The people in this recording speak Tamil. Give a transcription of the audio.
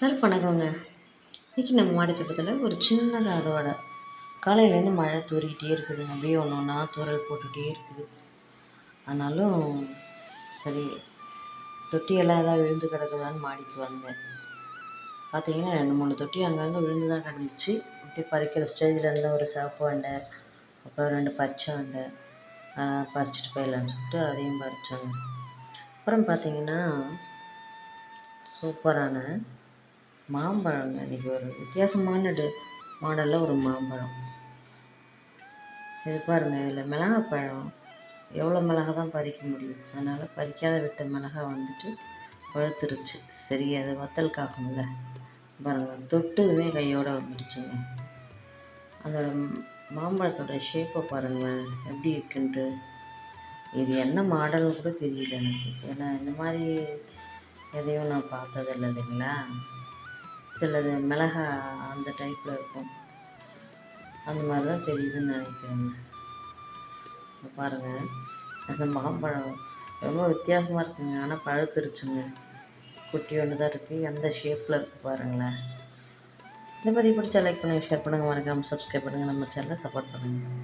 எல்லாரும் வணக்கங்க இன்றைக்கி நம்ம மாடி தோட்டத்தில் ஒரு சின்னதாக அறுவடை காலையிலேருந்து மழை தூறிக்கிட்டே இருக்குதுங்க அப்படியே ஒன்று ஒன்றா தூறல் போட்டுகிட்டே இருக்குது. ஆனாலும் சரி தொட்டியெல்லாம் ஏதாவது விழுந்து கிடக்குதான்னு மாடிக்கு வந்தேன். பார்த்தீங்கன்னா ரெண்டு மூணு தொட்டி அங்கங்கே விழுந்து தான் கிடந்துச்சு. அப்படியே பறிக்கிற ஸ்டேஜில் இருந்த ஒரு சிவப்பு வண்டை அப்புறம் ரெண்டு பச்சை வண்டை அதெல்லாம் பறிச்சுட்டு போயிடலான்னு சொல்லிட்டு அதையும் பறித்தாங்க அப்புறம் பார்த்தீங்கன்னா சூப்பரான மாம்பழங்க. இன்றைக்கி ஒரு வித்தியாசமான டு மாடலில் ஒரு மாம்பழம். இது பாருங்கள் இதில் மிளகாப்பழம். எவ்வளோ மிளகா தான் பறிக்க முடியும். அதனால் பறிக்காத விட்ட மிளகா வந்துட்டு பழுத்துருச்சு சரி அது வத்தல் காக்கும்ல பாருங்கள் தொட்டதுமே கையோடு வந்துடுச்சுங்க அதோட மாம்பழத்தோட ஷேப்பை பாருங்கள் எப்படி இருக்குன்ட்டு. இது என்ன மாடல்னு கூட தெரியல எனக்கு. ஏன்னா இந்த மாதிரி எதையும் நான் பார்த்ததில்ல இல்லைங்களா? சிலது மிளகா அந்த டைப்பில் இருக்கும். அந்த மாதிரி தான் தெரியுதுன்னு நினைக்கிறேங்க. பாருங்கள் பாருங்க. அந்த மாம்பழம் ரொம்ப வித்தியாசமாக இருக்குங்க. ஆனால் பழுத்துருச்சுங்க. குட்டி ஒன்று தான் இருக்குது எந்த ஷேப்பில் இருக்குது பாருங்களேன். இந்த பற்றி பிடிச்சா லைக் பண்ணுங்கள் ஷேர் பண்ணுங்கள் மறக்காமல் சப்ஸ்கிரைப் பண்ணுங்கள் நம்ம சேனலை சப்போர்ட் பண்ணுங்கள்